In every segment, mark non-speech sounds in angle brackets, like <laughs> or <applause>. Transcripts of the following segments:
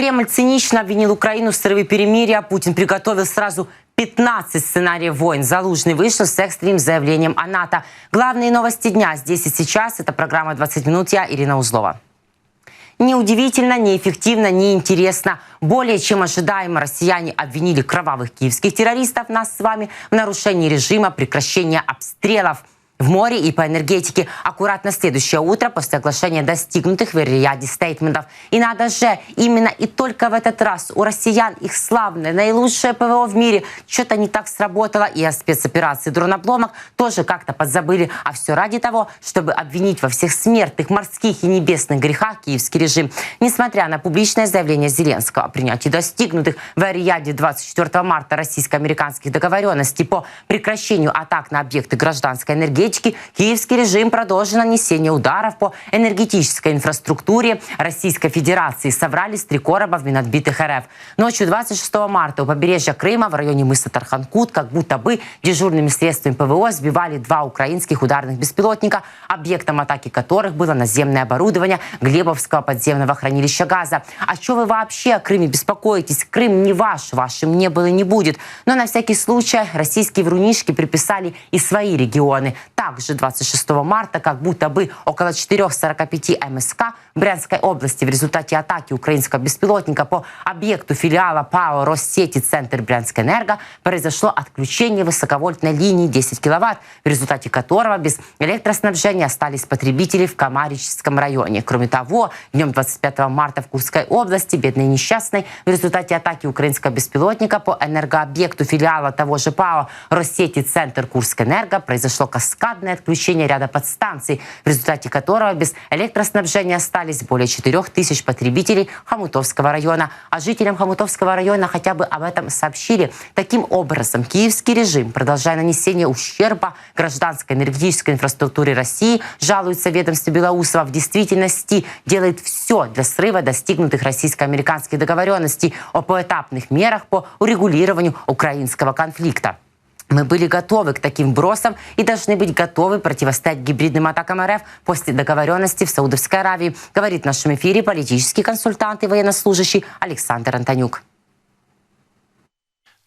Кремль цинично обвинил Украину в срыве перемирия. Путин приготовил сразу 15 сценариев войн. Залужный вышел с экстренным заявлением о НАТО. Главные новости дня здесь и сейчас. Это программа «20 минут». Я Ирина Узлова. Неудивительно, неэффективно, неинтересно. Более чем ожидаемо россияне обвинили кровавых киевских террористов, нас с вами, в нарушении режима прекращения обстрелов – в море и по энергетике аккуратно следующее утро после оглашения достигнутых в Риаде стейтментов. И надо же, именно и только в этот раз у россиян их славное, наилучшее ПВО в мире что-то не так сработало, и о спецоперации дронобломок тоже как-то подзабыли. А все ради того, чтобы обвинить во всех смертных, морских и небесных грехах киевский режим. Несмотря на публичное заявление Зеленского о принятии достигнутых в Риаде 24 марта российско-американских договоренностей по прекращению атак на объекты гражданской энергетики, энергетики, киевский режим продолжил нанесение ударов по энергетической инфраструктуре Российской Федерации. Соврали с три короба в Минотбитых РФ. Ночью 26 марта у побережья Крыма в районе мыса Тарханкут как будто бы дежурными средствами ПВО сбивали два украинских ударных беспилотника, объектом атаки которых было наземное оборудование Глебовского подземного хранилища газа. А что вы вообще о Крыме беспокоитесь? Крым не ваш, вашим не было и не будет. Но на всякий случай российские врунишки приписали и свои регионы также 26 марта, как будто бы около 4.45 МСК Брянской области в результате атаки украинского беспилотника по объекту филиала ПАО Россети Центр Брянской энерго произошло отключение высоковольтной линии 10 киловатт, в результате которого без электроснабжения остались потребители в Камарическом районе. Кроме того, днем 25 марта в Курской области бедный несчастный в результате атаки украинского беспилотника по энергообъекту филиала того же ПАО Россети Центр Курской энерго произошло каскад каскадное отключение ряда подстанций, в результате которого без электроснабжения остались более 4 тысяч потребителей Хомутовского района. А жителям Хомутовского района хотя бы об этом сообщили. Таким образом, киевский режим, продолжая нанесение ущерба гражданской энергетической инфраструктуре России, жалуется ведомство Белоусова, в действительности делает все для срыва достигнутых российско-американских договоренностей о поэтапных мерах по урегулированию украинского конфликта. Мы были готовы к таким бросам и должны быть готовы противостоять гибридным атакам РФ после договоренности в Саудовской Аравии, говорит в нашем эфире политический консультант и военнослужащий Александр Антонюк.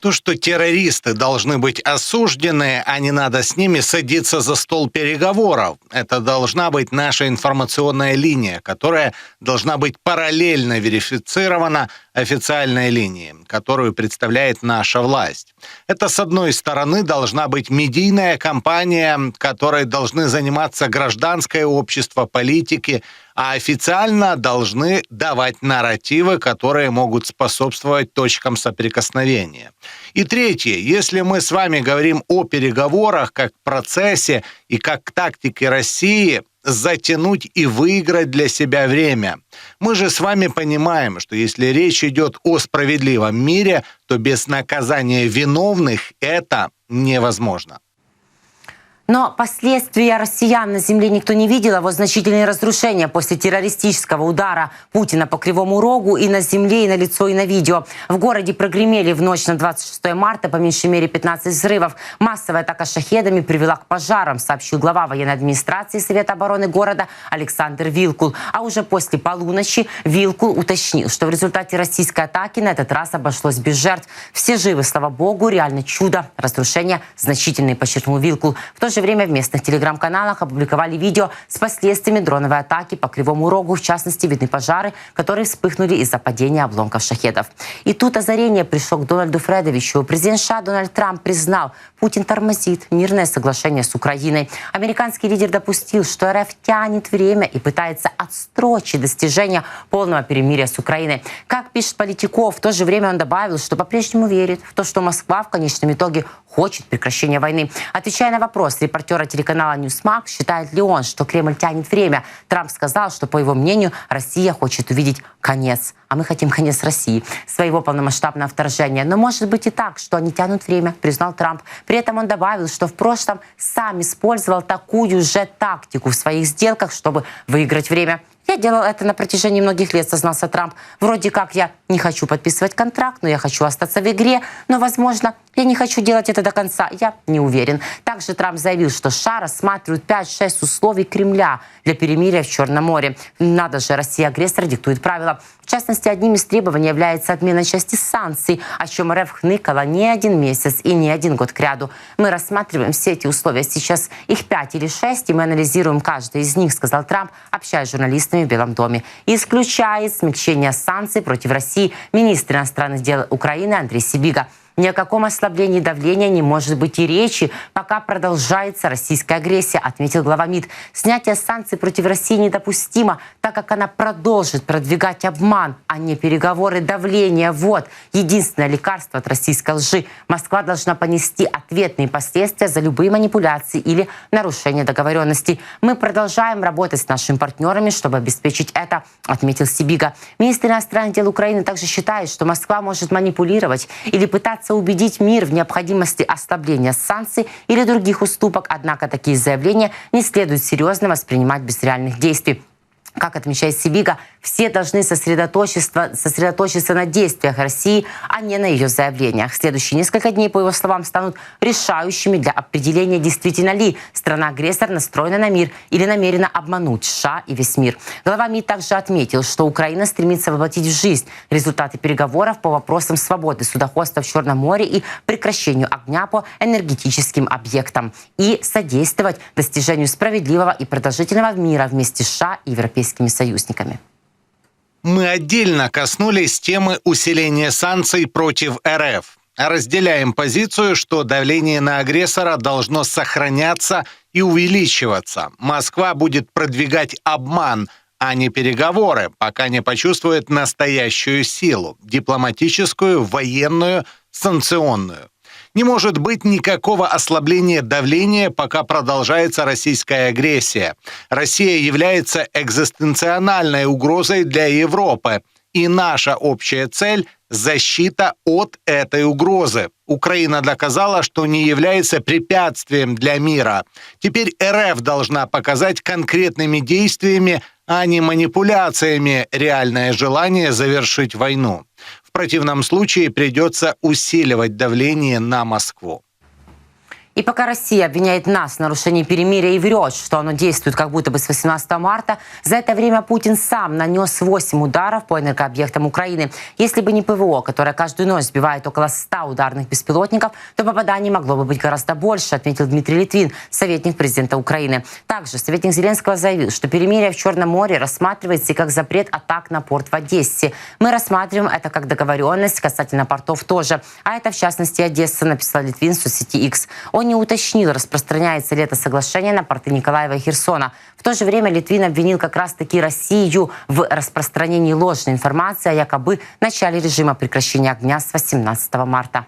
То, что террористы должны быть осуждены, а не надо с ними садиться за стол переговоров. Это должна быть наша информационная линия, которая должна быть параллельно верифицирована официальной линии, которую представляет наша власть. Это, с одной стороны, должна быть медийная кампания, которой должны заниматься гражданское общество, политики, а официально должны давать нарративы, которые могут способствовать точкам соприкосновения. И третье, если мы с вами говорим о переговорах как процессе и как тактике России, затянуть и выиграть для себя время. Мы же с вами понимаем, что если речь идет о справедливом мире, то без наказания виновных это невозможно. Но последствия россиян на земле никто не видел, а вот значительные разрушения после террористического удара Путина по Кривому Рогу и на земле, и на лицо, и на видео. В городе прогремели в ночь на 26 марта по меньшей мере 15 взрывов. Массовая атака шахедами привела к пожарам, сообщил глава военной администрации Совета обороны города Александр Вилкул. А уже после полуночи Вилкул уточнил, что в результате российской атаки на этот раз обошлось без жертв. Все живы, слава богу, реально чудо. Разрушения значительные, подчеркнул Вилкул. В то же время в местных телеграм-каналах опубликовали видео с последствиями дроновой атаки по Кривому Рогу. В частности, видны пожары, которые вспыхнули из-за падения обломков шахедов. И тут озарение пришло к Дональду Фредовичу. Президент США Дональд Трамп признал, Путин тормозит мирное соглашение с Украиной. Американский лидер допустил, что РФ тянет время и пытается отстрочить достижение полного перемирия с Украиной. Как пишет Политиков, в то же время он добавил, что по-прежнему верит в то, что Москва в конечном итоге хочет прекращения войны. Отвечая на вопрос репортера телеканала Newsmax, считает ли он, что Кремль тянет время, Трамп сказал, что, по его мнению, Россия хочет увидеть конец. А мы хотим конец России, своего полномасштабного вторжения. Но может быть и так, что они тянут время, признал Трамп. При этом он добавил, что в прошлом сам использовал такую же тактику в своих сделках, чтобы выиграть время. Я делал это на протяжении многих лет, сознался Трамп. Вроде как я не хочу подписывать контракт, но я хочу остаться в игре. Но, возможно, я не хочу делать это до конца. Я не уверен. Также Трамп заявил, что США рассматривает 5-6 условий Кремля для перемирия в Черном море. Надо же, Россия агрессор диктует правила. В частности, одним из требований является отмена части санкций, о чем РФ хныкала не один месяц и не один год кряду. Мы рассматриваем все эти условия. Сейчас их пять или шесть, и мы анализируем каждый из них, сказал Трамп, общаясь с журналистами в Белом доме. Исключает смягчение санкций против России министр иностранных дел Украины Андрей Сибига. Ни о каком ослаблении давления не может быть и речи, пока продолжается российская агрессия, отметил глава МИД. Снятие санкций против России недопустимо, так как она продолжит продвигать обман, а не переговоры давления. Вот единственное лекарство от российской лжи. Москва должна понести ответные последствия за любые манипуляции или нарушение договоренностей. Мы продолжаем работать с нашими партнерами, чтобы обеспечить это, отметил Сибига. Министр иностранных дел Украины также считает, что Москва может манипулировать или пытаться пытаться убедить мир в необходимости ослабления санкций или других уступок, однако такие заявления не следует серьезно воспринимать без реальных действий. Как отмечает Сибига, все должны сосредоточиться, сосредоточиться на действиях России, а не на ее заявлениях. Следующие несколько дней, по его словам, станут решающими для определения, действительно ли страна-агрессор настроена на мир или намерена обмануть США и весь мир. Глава МИД также отметил, что Украина стремится воплотить в жизнь результаты переговоров по вопросам свободы судоходства в Черном море и прекращению огня по энергетическим объектам и содействовать достижению справедливого и продолжительного мира вместе с США и европейскими союзниками. Мы отдельно коснулись темы усиления санкций против РФ. Разделяем позицию, что давление на агрессора должно сохраняться и увеличиваться. Москва будет продвигать обман, а не переговоры, пока не почувствует настоящую силу – дипломатическую, военную, санкционную. Не может быть никакого ослабления давления, пока продолжается российская агрессия. Россия является экзистенциональной угрозой для Европы. И наша общая цель – защита от этой угрозы. Украина доказала, что не является препятствием для мира. Теперь РФ должна показать конкретными действиями, а не манипуляциями реальное желание завершить войну противном случае придется усиливать давление на Москву. И пока Россия обвиняет нас в нарушении перемирия и врет, что оно действует как будто бы с 18 марта, за это время Путин сам нанес 8 ударов по энергообъектам Украины. Если бы не ПВО, которое каждую ночь сбивает около 100 ударных беспилотников, то попаданий могло бы быть гораздо больше, отметил Дмитрий Литвин, советник президента Украины. Также советник Зеленского заявил, что перемирие в Черном море рассматривается и как запрет атак на порт в Одессе. Мы рассматриваем это как договоренность касательно портов тоже. А это, в частности, Одесса, написал Литвин в соцсети X. Он не уточнил, распространяется ли это соглашение на порты Николаева и Херсона. В то же время Литвин обвинил как раз-таки Россию в распространении ложной информации о якобы начале режима прекращения огня с 18 марта.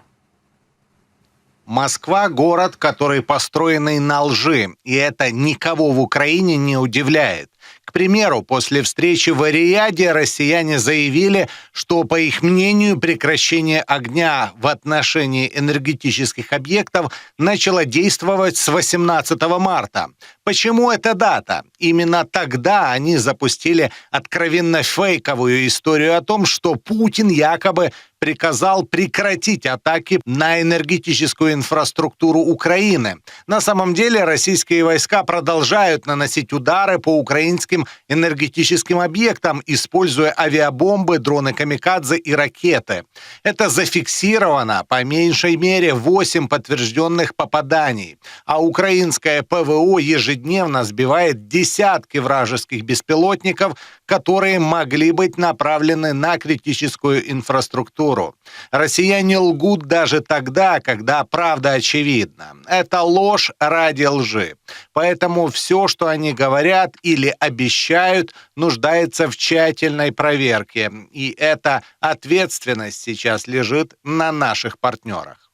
Москва – город, который построенный на лжи, и это никого в Украине не удивляет. К примеру, после встречи в Ариаде россияне заявили, что, по их мнению, прекращение огня в отношении энергетических объектов начало действовать с 18 марта. Почему эта дата? Именно тогда они запустили откровенно фейковую историю о том, что Путин якобы приказал прекратить атаки на энергетическую инфраструктуру Украины. На самом деле российские войска продолжают наносить удары по украинским энергетическим объектам, используя авиабомбы, дроны камикадзе и ракеты. Это зафиксировано по меньшей мере 8 подтвержденных попаданий, а украинское ПВО ежедневно сбивает десятки вражеских беспилотников, которые могли быть направлены на критическую инфраструктуру. Россияне лгут даже тогда, когда правда очевидна. Это ложь ради лжи. Поэтому все, что они говорят или обещают, нуждается в тщательной проверке. И эта ответственность сейчас лежит на наших партнерах.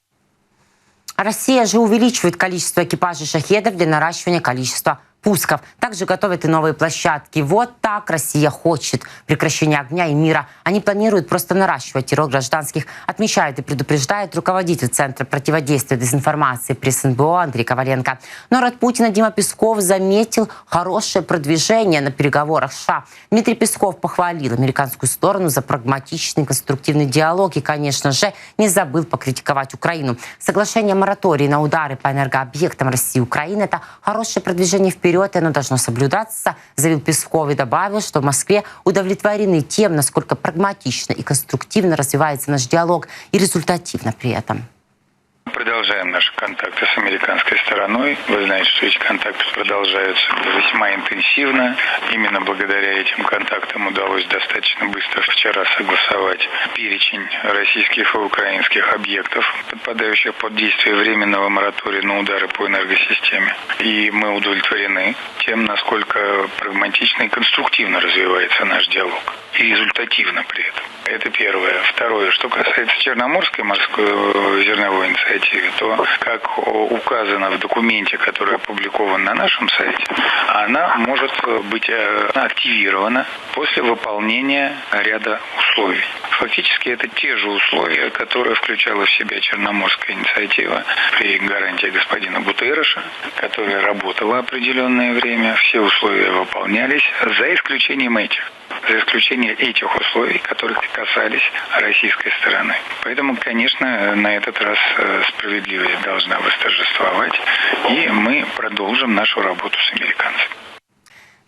Россия же увеличивает количество экипажей шахедов для наращивания количества пусков. Также готовят и новые площадки. Вот так Россия хочет прекращения огня и мира. Они планируют просто наращивать террор гражданских, отмечает и предупреждает руководитель Центра противодействия дезинформации при СНБО Андрей Коваленко. Но от Путина Дима Песков заметил хорошее продвижение на переговорах США. Дмитрий Песков похвалил американскую сторону за прагматичный конструктивный диалог и, конечно же, не забыл покритиковать Украину. Соглашение моратории на удары по энергообъектам России и Украины – это хорошее продвижение вперед вперед, и оно должно соблюдаться, заявил Песков и добавил, что в Москве удовлетворены тем, насколько прагматично и конструктивно развивается наш диалог и результативно при этом. Продолжаем наши контакты с американской стороной. Вы знаете, что эти контакты продолжаются весьма интенсивно. Именно благодаря этим контактам удалось достаточно быстро вчера согласовать перечень российских и украинских объектов, подпадающих под действие временного моратория на удары по энергосистеме. И мы удовлетворены тем, насколько прагматично и конструктивно развивается наш диалог. И результативно при этом. Это первое. Второе. Что касается Черноморской морской э, зерновой инициативы, то, как указано в документе, который опубликован на нашем сайте, она может быть э, активирована после выполнения ряда условий. Фактически это те же условия, которые включала в себя Черноморская инициатива при гарантии господина Бутерыша, которая работала определенное время. Все условия выполнялись, за исключением этих за исключением этих условий, которые касались российской стороны. Поэтому, конечно, на этот раз э, справедливость должна восторжествовать, и мы продолжим нашу работу с американцами.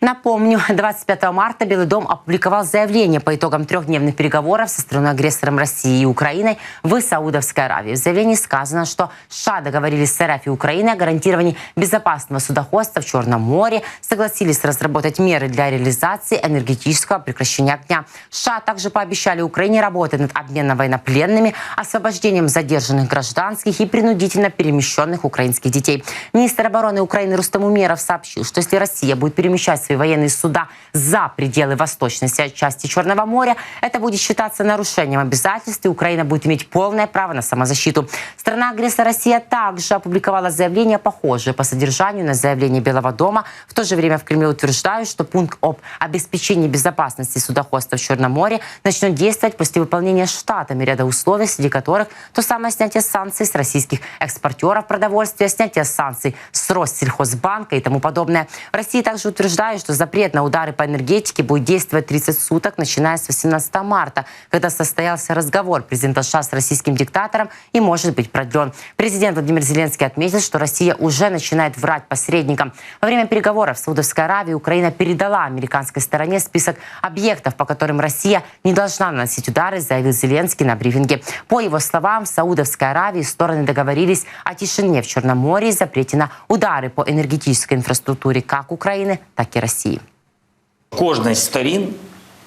Напомню, <laughs> 25 марта Белый дом опубликовал заявление по итогам трехдневных переговоров со страной-агрессором России и Украиной в Саудовской Аравии. В заявлении сказано, что США договорились с РФ и Украиной о гарантировании безопасного судоходства в Черном море, согласились разработать меры для реализации энергетического прекращения огня. США также пообещали Украине работать над обменом военнопленными, освобождением задержанных гражданских и принудительно перемещенных украинских детей. Министр обороны Украины Рустам Умеров сообщил, что если Россия будет перемещать свои военные суда за пределы восточной части Черного моря, это будет считаться нарушением обязательств, и Украина будет иметь полное право на самозащиту. Страна-агрессор Россия также опубликовала заявление, похожее по содержанию на заявление Белого дома. В то же время в Кремле утверждают, что пункт об обеспечении безопасности судоходства в Черном море начнет действовать после выполнения штатами ряда условий, среди которых то самое снятие санкций с российских экспортеров продовольствия, снятие санкций с Россельхозбанка и тому подобное. В России также утверждают, что запрет на удары по энергетике будет действовать 30 суток, начиная с 18 марта, когда состоялся разговор президента США с российским диктатором и может быть продлен. Президент Владимир Зеленский отметил, что Россия уже начинает врать посредникам. Во время переговоров в Саудовской Аравии Украина передала американской стороне список объектов, по которым Россия не должна наносить удары, заявил Зеленский на брифинге. По его словам, в Саудовской Аравии стороны договорились о тишине в Черном море и запрете на удары по энергетической инфраструктуре как Украины, так и России. Росії. Кожна з сторін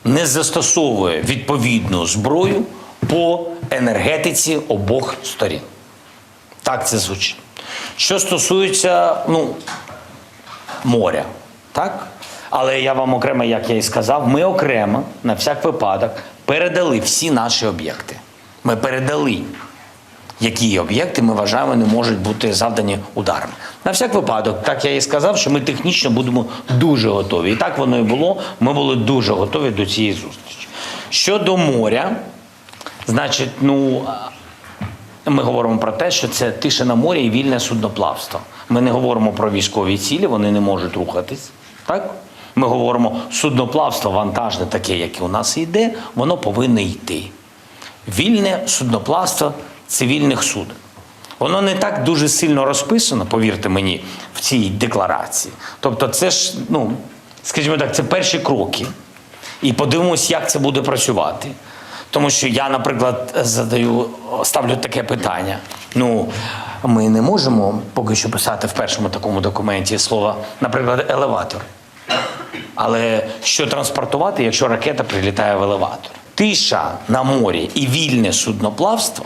не застосовує відповідну зброю по енергетиці обох сторін. Так це звучить. Що стосується ну, моря, так? Але я вам окремо, як я і сказав, ми окремо на всяк випадок передали всі наші об'єкти. Ми передали які об'єкти ми вважаємо не можуть бути завдані ударами. На всяк випадок, так я і сказав, що ми технічно будемо дуже готові. І так воно і було. Ми були дуже готові до цієї зустрічі. Щодо моря, значить, ну. Ми говоримо про те, що це тиша на морі і вільне судноплавство. Ми не говоримо про військові цілі, вони не можуть рухатись. Так? Ми говоримо судноплавство вантажне, таке, яке у нас йде, воно повинно йти. Вільне судноплавство цивільних суден. Воно не так дуже сильно розписано, повірте мені, в цій декларації. Тобто, це ж, ну, скажімо так, це перші кроки. І подивимось, як це буде працювати. Тому що я, наприклад, задаю, ставлю таке питання. Ну, ми не можемо поки що писати в першому такому документі слово, наприклад, елеватор. Але що транспортувати, якщо ракета прилітає в елеватор? Тиша на морі і вільне судноплавство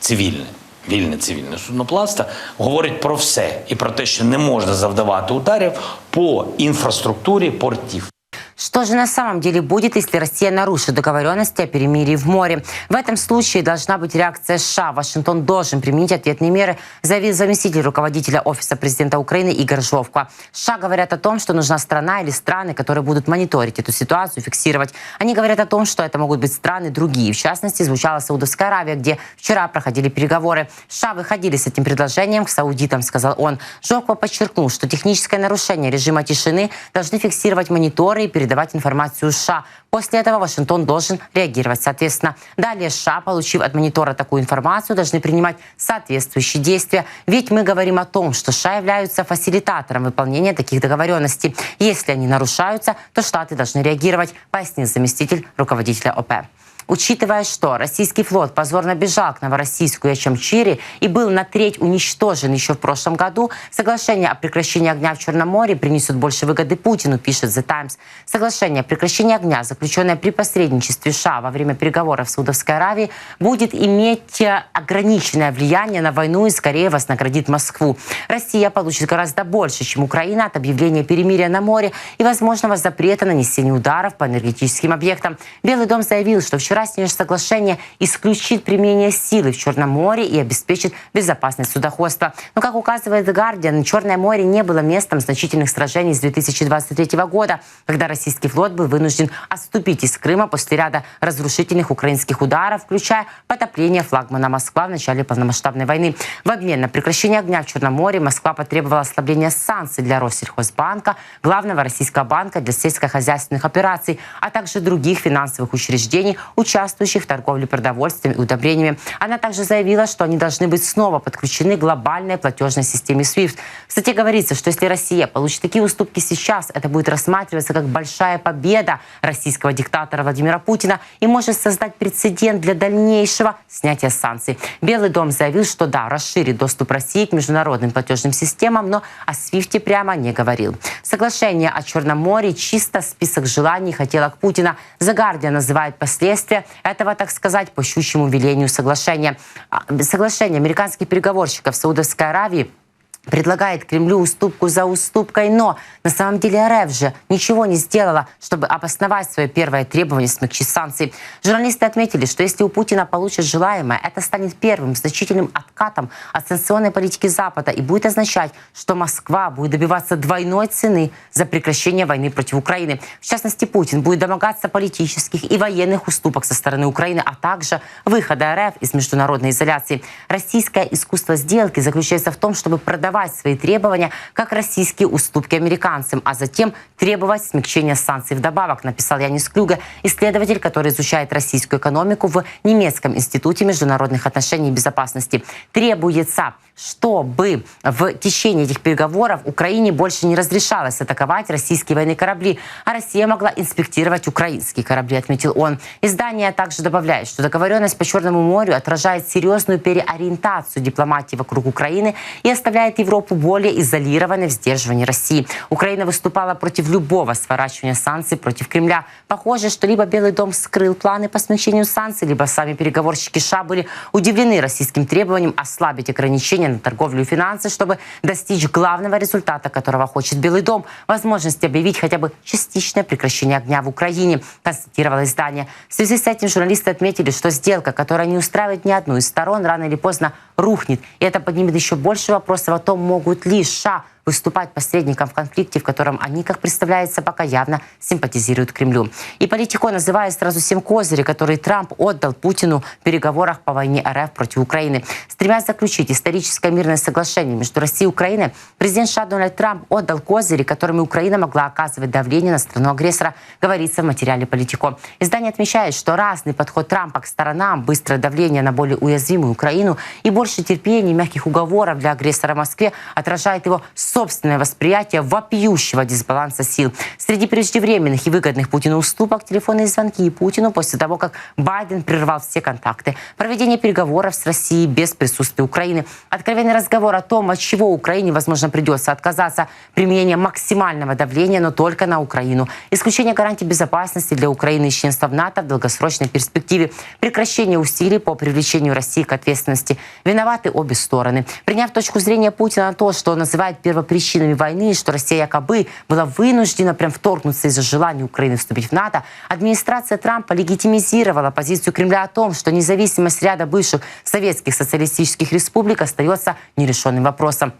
цивільне, вільне цивільне судноплавство, говорить про все і про те, що не можна завдавати ударів по інфраструктурі портів. Что же на самом деле будет, если Россия нарушит договоренности о перемирии в море? В этом случае должна быть реакция США. Вашингтон должен применить ответные меры, заявил заместитель руководителя Офиса президента Украины Игорь Жовко. США говорят о том, что нужна страна или страны, которые будут мониторить эту ситуацию, фиксировать. Они говорят о том, что это могут быть страны другие. В частности, звучала Саудовская Аравия, где вчера проходили переговоры. США выходили с этим предложением к саудитам, сказал он. Жовко подчеркнул, что техническое нарушение режима тишины должны фиксировать мониторы и перед передавать информацию США. После этого Вашингтон должен реагировать соответственно. Далее США, получив от монитора такую информацию, должны принимать соответствующие действия. Ведь мы говорим о том, что США являются фасилитатором выполнения таких договоренностей. Если они нарушаются, то Штаты должны реагировать, пояснил заместитель руководителя ОП. Учитывая, что российский флот позорно бежал к Новороссийску и Ачамчире и был на треть уничтожен еще в прошлом году, соглашение о прекращении огня в Черном море принесет больше выгоды Путину, пишет The Times. Соглашение о прекращении огня, заключенное при посредничестве США во время переговоров в Саудовской Аравии, будет иметь э, ограниченное влияние на войну и скорее вознаградит Москву. Россия получит гораздо больше, чем Украина от объявления перемирия на море и возможного запрета нанесения ударов по энергетическим объектам. Белый дом заявил, что вчера вчерашнее соглашение исключит применение силы в Черном море и обеспечит безопасность судоходства. Но, как указывает The Guardian, Черное море не было местом значительных сражений с 2023 года, когда российский флот был вынужден отступить из Крыма после ряда разрушительных украинских ударов, включая потопление флагмана Москва в начале полномасштабной войны. В обмен на прекращение огня в Черном море Москва потребовала ослабления санкций для Россельхозбанка, главного российского банка для сельскохозяйственных операций, а также других финансовых учреждений, участвующих в торговле продовольствием и удобрениями. Она также заявила, что они должны быть снова подключены к глобальной платежной системе SWIFT. Кстати, говорится, что если Россия получит такие уступки сейчас, это будет рассматриваться как большая победа российского диктатора Владимира Путина и может создать прецедент для дальнейшего снятия санкций. Белый дом заявил, что да, расширит доступ России к международным платежным системам, но о SWIFT прямо не говорил. Соглашение о Черном море чисто список желаний хотелок Путина. The Guardian называет последствия действия этого, так сказать, по щучьему велению соглашения. А, соглашение американских переговорщиков Саудовской Аравии предлагает Кремлю уступку за уступкой, но на самом деле РФ же ничего не сделала, чтобы обосновать свое первое требование смягчить санкции. Журналисты отметили, что если у Путина получит желаемое, это станет первым значительным откатом от санкционной политики Запада и будет означать, что Москва будет добиваться двойной цены за прекращение войны против Украины. В частности, Путин будет домогаться политических и военных уступок со стороны Украины, а также выхода РФ из международной изоляции. Российское искусство сделки заключается в том, чтобы продавать диктовать свои требования, как российские уступки американцам, а затем требовать смягчения санкций вдобавок, написал Янис Клюга, исследователь, который изучает российскую экономику в немецком институте международных отношений и безопасности. Требуется чтобы в течение этих переговоров Украине больше не разрешалось атаковать российские военные корабли, а Россия могла инспектировать украинские корабли, отметил он. Издание также добавляет, что договоренность по Черному морю отражает серьезную переориентацию дипломатии вокруг Украины и оставляет Европу более изолированной в сдерживании России. Украина выступала против любого сворачивания санкций против Кремля. Похоже, что либо Белый дом скрыл планы по смягчению санкций, либо сами переговорщики США были удивлены российским требованием ослабить ограничения ограничения на торговлю и финансы, чтобы достичь главного результата, которого хочет Белый дом – возможности объявить хотя бы частичное прекращение огня в Украине, констатировало издание. В связи с этим журналисты отметили, что сделка, которая не устраивает ни одну из сторон, рано или поздно рухнет. И это поднимет еще больше вопросов о том, могут ли США выступать посредником в конфликте, в котором они, как представляется, пока явно симпатизируют Кремлю. И Политико называет сразу семь козырей, которые Трамп отдал Путину в переговорах по войне РФ против Украины. Стремясь заключить историческое мирное соглашение между Россией и Украиной, президент США Дональд Трамп отдал козыри, которыми Украина могла оказывать давление на страну-агрессора, говорится в материале Политико. Издание отмечает, что разный подход Трампа к сторонам, быстрое давление на более уязвимую Украину и больше терпения и мягких уговоров для агрессора Москве отражает его собственное восприятие вопиющего дисбаланса сил. Среди преждевременных и выгодных Путину уступок телефонные звонки Путину после того, как Байден прервал все контакты. Проведение переговоров с Россией без присутствия Украины. Откровенный разговор о том, от чего Украине, возможно, придется отказаться. Применение максимального давления, но только на Украину. Исключение гарантий безопасности для Украины и членства в НАТО в долгосрочной перспективе. Прекращение усилий по привлечению России к ответственности. Виноваты обе стороны. Приняв точку зрения Путина на то, что он называет первым причинами войны, что Россия якобы была вынуждена прям вторгнуться из-за желания Украины вступить в НАТО, администрация Трампа легитимизировала позицию Кремля о том, что независимость ряда бывших советских социалистических республик остается нерешенным вопросом.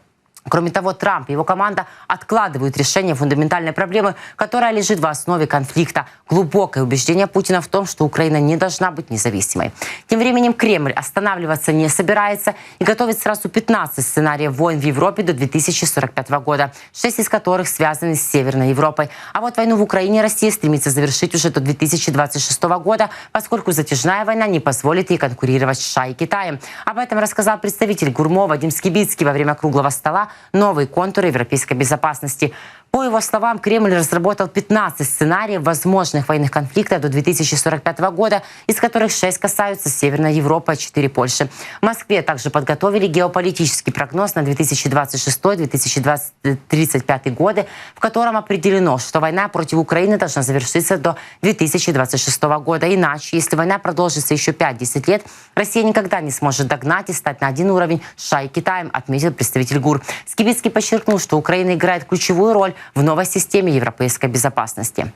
Кроме того, Трамп и его команда откладывают решение фундаментальной проблемы, которая лежит в основе конфликта. Глубокое убеждение Путина в том, что Украина не должна быть независимой. Тем временем Кремль останавливаться не собирается и готовит сразу 15 сценариев войн в Европе до 2045 года, 6 из которых связаны с Северной Европой. А вот войну в Украине Россия стремится завершить уже до 2026 года, поскольку затяжная война не позволит ей конкурировать с США и Китаем. Об этом рассказал представитель ГУРМО Вадим Скибицкий во время круглого стола новые контуры европейской безопасности. По его словам, Кремль разработал 15 сценариев возможных военных конфликтов до 2045 года, из которых 6 касаются Северной Европы, а 4 Польши. В Москве также подготовили геополитический прогноз на 2026-2035 годы, в котором определено, что война против Украины должна завершиться до 2026 года. Иначе, если война продолжится еще 5-10 лет, Россия никогда не сможет догнать и стать на один уровень с США и Китаем, отметил представитель ГУР. Скибицкий подчеркнул, что Украина играет ключевую роль в новой системе европейской безопасности.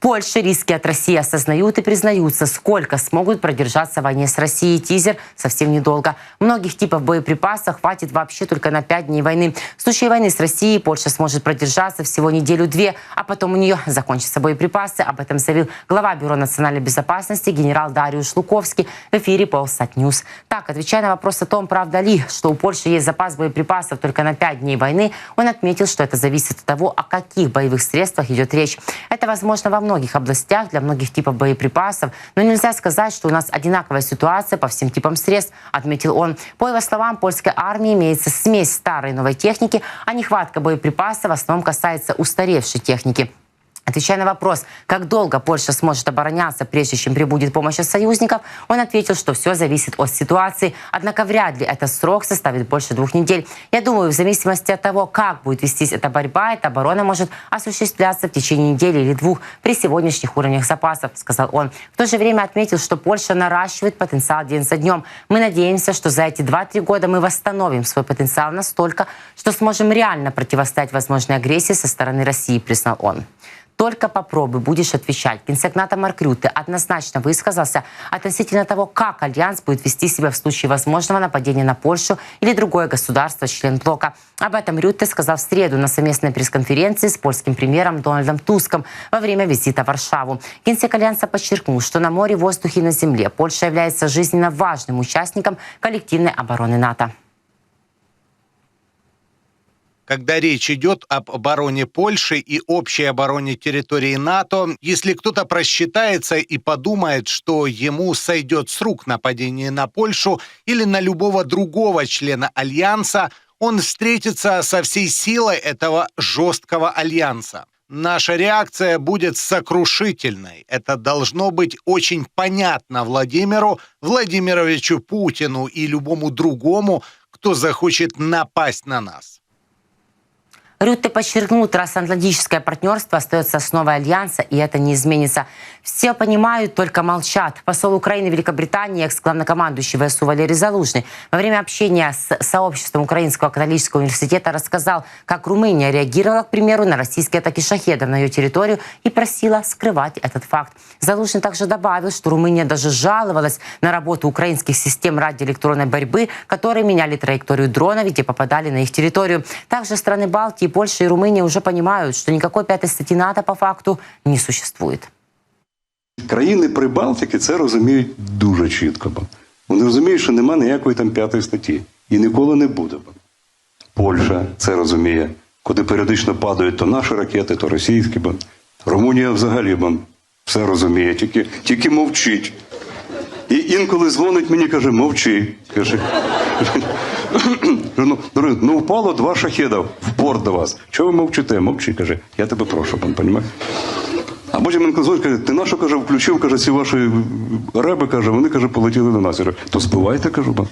Польше риски от России осознают и признаются, сколько смогут продержаться в войне с Россией. Тизер совсем недолго. Многих типов боеприпасов хватит вообще только на 5 дней войны. В случае войны с Россией Польша сможет продержаться всего неделю-две, а потом у нее закончатся боеприпасы. Об этом заявил глава Бюро национальной безопасности генерал Дариуш Луковский в эфире Polsat News. Так, отвечая на вопрос о том, правда ли, что у Польши есть запас боеприпасов только на 5 дней войны, он отметил, что это зависит от того, о каких боевых средствах идет речь. Это возможно во многих областях, для многих типов боеприпасов, но нельзя сказать, что у нас одинаковая ситуация по всем типам средств, отметил он. По его словам, польской армии имеется смесь старой и новой техники, а нехватка боеприпасов в основном касается устаревшей техники. Отвечая на вопрос, как долго Польша сможет обороняться, прежде чем прибудет помощь от союзников, он ответил, что все зависит от ситуации, однако вряд ли этот срок составит больше двух недель. Я думаю, в зависимости от того, как будет вестись эта борьба, эта оборона может осуществляться в течение недели или двух при сегодняшних уровнях запасов, сказал он. В то же время отметил, что Польша наращивает потенциал день за днем. Мы надеемся, что за эти 2-3 года мы восстановим свой потенциал настолько, что сможем реально противостоять возможной агрессии со стороны России, признал он. Только попробуй, будешь отвечать. Генсек НАТО Марк Рютте однозначно высказался относительно того, как Альянс будет вести себя в случае возможного нападения на Польшу или другое государство, член блока. Об этом Рютте сказал в среду на совместной пресс-конференции с польским премьером Дональдом Туском во время визита в Варшаву. Генсек Альянса подчеркнул, что на море, воздухе и на земле Польша является жизненно важным участником коллективной обороны НАТО когда речь идет об обороне Польши и общей обороне территории НАТО, если кто-то просчитается и подумает, что ему сойдет с рук нападение на Польшу или на любого другого члена Альянса, он встретится со всей силой этого жесткого альянса. Наша реакция будет сокрушительной. Это должно быть очень понятно Владимиру Владимировичу Путину и любому другому, кто захочет напасть на нас. Рютте подчеркнул, трансатлантическое партнерство остается основой Альянса, и это не изменится. Все понимают, только молчат. Посол Украины в Великобритании, экс-главнокомандующий ВСУ Валерий Залужный во время общения с сообществом Украинского католического университета рассказал, как Румыния реагировала, к примеру, на российские атаки шахедов на ее территорию и просила скрывать этот факт. Залужный также добавил, что Румыния даже жаловалась на работу украинских систем радиоэлектронной борьбы, которые меняли траекторию дронов и попадали на их территорию. Также страны Балтии Польша и Румыния уже понимают, что никакой пятой статьи НАТО по факту не существует. Країни Прибалтики це розуміють дуже чітко. Вони розуміють, що нема ніякої там п'ятої статті. І ніколи не буде. Польща це розуміє. Куди періодично падають то наші ракети, то російські. Румунія взагалі все розуміє, тільки, тільки мовчить. І інколи дзвонить мені каже, мовчи. Каже, ну, дорогі, ну впало два шахеда в порт до вас. Чого ви мовчите? Мовчи, каже, я тебе прошу, пан, понімає. А потім він казує, каже, ти на що каже, включив, каже, ці ваші реби, каже, вони каже, полетіли до нас. Я кажу, то збивайте, кажу, бо.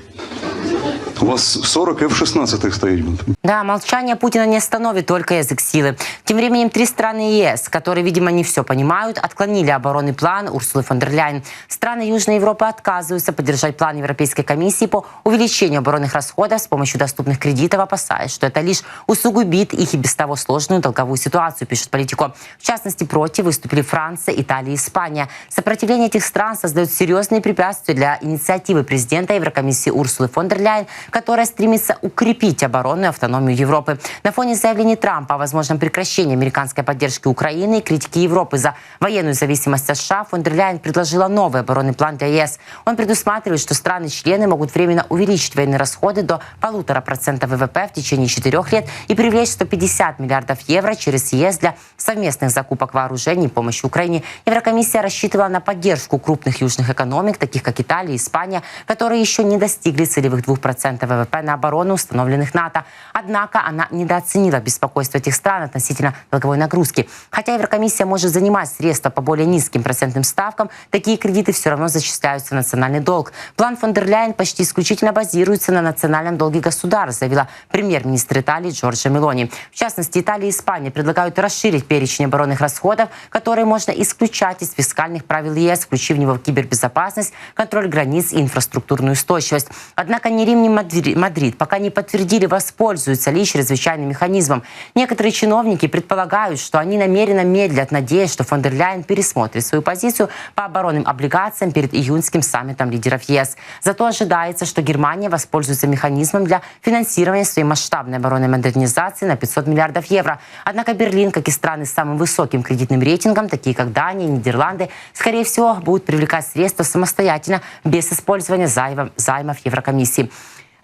У вас 40 F-16 стоит. Да, молчание Путина не остановит только язык силы. Тем временем три страны ЕС, которые, видимо, не все понимают, отклонили оборонный план Урсулы фон дер Ляйен. Страны Южной Европы отказываются поддержать план Европейской комиссии по увеличению оборонных расходов с помощью доступных кредитов, опасаясь, что это лишь усугубит их и без того сложную долговую ситуацию, пишет Политико. В частности, против выступили Франция, Италия и Испания. Сопротивление этих стран создает серьезные препятствия для инициативы президента Еврокомиссии Урсулы фон дер Ляйен которая стремится укрепить оборонную автономию Европы. На фоне заявлений Трампа о возможном прекращении американской поддержки Украины и критики Европы за военную зависимость от США, фон дер Ляйен предложила новый оборонный план для ЕС. Он предусматривает, что страны-члены могут временно увеличить военные расходы до полутора процента ВВП в течение четырех лет и привлечь 150 миллиардов евро через ЕС для совместных закупок вооружений и помощи Украине. Еврокомиссия рассчитывала на поддержку крупных южных экономик, таких как Италия и Испания, которые еще не достигли целевых 2% ВВП на оборону, установленных НАТО. Однако она недооценила беспокойство этих стран относительно долговой нагрузки. Хотя Еврокомиссия может занимать средства по более низким процентным ставкам, такие кредиты все равно зачисляются в национальный долг. План фон дер Ляйен почти исключительно базируется на национальном долге государств, заявила премьер-министр Италии Джорджа Мелони. В частности, Италия и Испания предлагают расширить перечень оборонных расходов, которые можно исключать из фискальных правил ЕС, включив в него кибербезопасность, контроль границ и инфраструктурную устойчивость. Однако ни Рим, ни Мадри- Мадрид пока не подтвердили, воспользуются ли чрезвычайным механизмом. Некоторые чиновники предполагают, что они намеренно медлят, надеясь, что фон дер Ляйен пересмотрит свою позицию по оборонным облигациям перед июньским саммитом лидеров ЕС. Зато ожидается, что Германия воспользуется механизмом для финансирования своей масштабной оборонной модернизации на 500 миллиардов евро. Однако Берлин, как и страны с самым высоким кредитным рейтингом, такие как Дания, Нидерланды, скорее всего, будут привлекать средства самостоятельно, без использования займов, займов Еврокомиссии.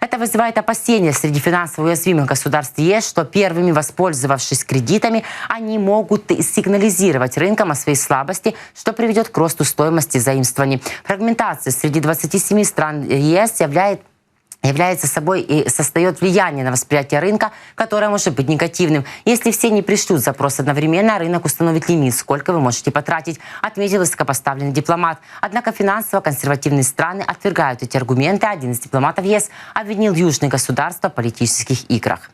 Это вызывает опасения среди финансово уязвимых государств ЕС, что первыми воспользовавшись кредитами, они могут сигнализировать рынкам о своей слабости, что приведет к росту стоимости заимствований. Фрагментация среди 27 стран ЕС является является собой и создает влияние на восприятие рынка, которое может быть негативным. Если все не пришлют запрос одновременно, рынок установит лимит, сколько вы можете потратить, отметил высокопоставленный дипломат. Однако финансово-консервативные страны отвергают эти аргументы. Один из дипломатов ЕС обвинил южные государства в политических играх.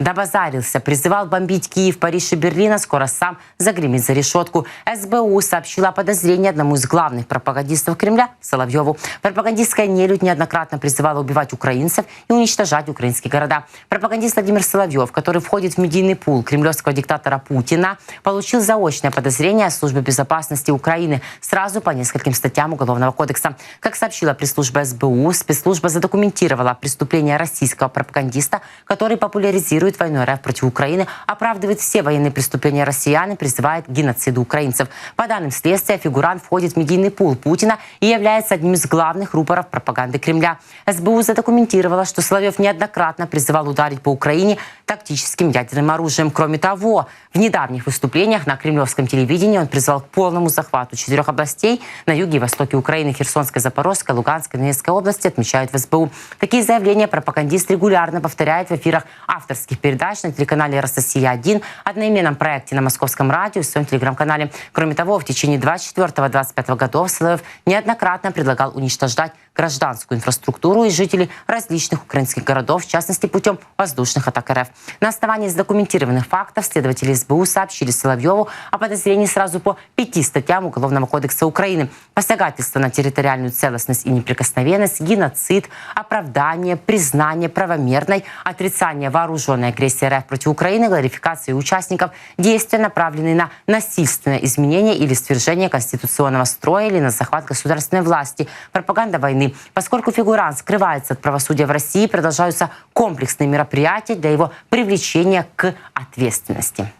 Добазарился, призывал бомбить Киев, Париж и Берлин, а скоро сам загремит за решетку. СБУ сообщила о подозрении одному из главных пропагандистов Кремля Соловьеву. Пропагандистская нелюдь неоднократно призывала убивать украинцев и уничтожать украинские города. Пропагандист Владимир Соловьев, который входит в медийный пул кремлевского диктатора Путина, получил заочное подозрение Службы безопасности Украины сразу по нескольким статьям Уголовного кодекса. Как сообщила пресс-служба СБУ, спецслужба задокументировала преступление российского пропагандиста, который популяризирует войну РФ против Украины, оправдывает все военные преступления россиян и призывает к геноциду украинцев. По данным следствия, фигурант входит в медийный пул Путина и является одним из главных рупоров пропаганды Кремля. СБУ задокументировала, что Соловьев неоднократно призывал ударить по Украине тактическим ядерным оружием. Кроме того, в недавних выступлениях на кремлевском телевидении он призвал к полному захвату четырех областей на юге и востоке Украины, Херсонской, Запорожской, Луганской, Донецкой области, отмечают в СБУ. Такие заявления пропагандист регулярно повторяет в эфирах авторских передач на телеканале «Россия-1», одноименном проекте на Московском радио и своем телеграм-канале. Кроме того, в течение 24-25 годов Соловьев неоднократно предлагал уничтожать гражданскую инфраструктуру и жителей различных украинских городов, в частности, путем воздушных атак РФ. На основании задокументированных фактов следователи СБУ сообщили Соловьеву о подозрении сразу по пяти статьям Уголовного кодекса Украины. Посягательство на территориальную целостность и неприкосновенность, геноцид, оправдание, признание правомерной, отрицание вооруженной агрессии РФ против Украины, гларификации участников, действия, направленные на насильственное изменение или свержение конституционного строя или на захват государственной власти, пропаганда войны. Поскольку фигурант скрывается от правосудия в России, продолжаются комплексные мероприятия для его привлечения к ответственности.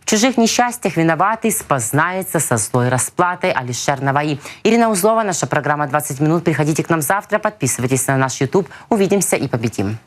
В чужих несчастьях виноватый спознается со злой расплатой Алишер Наваи. Ирина Узлова, наша программа «20 минут». Приходите к нам завтра, подписывайтесь на наш YouTube. Увидимся и победим.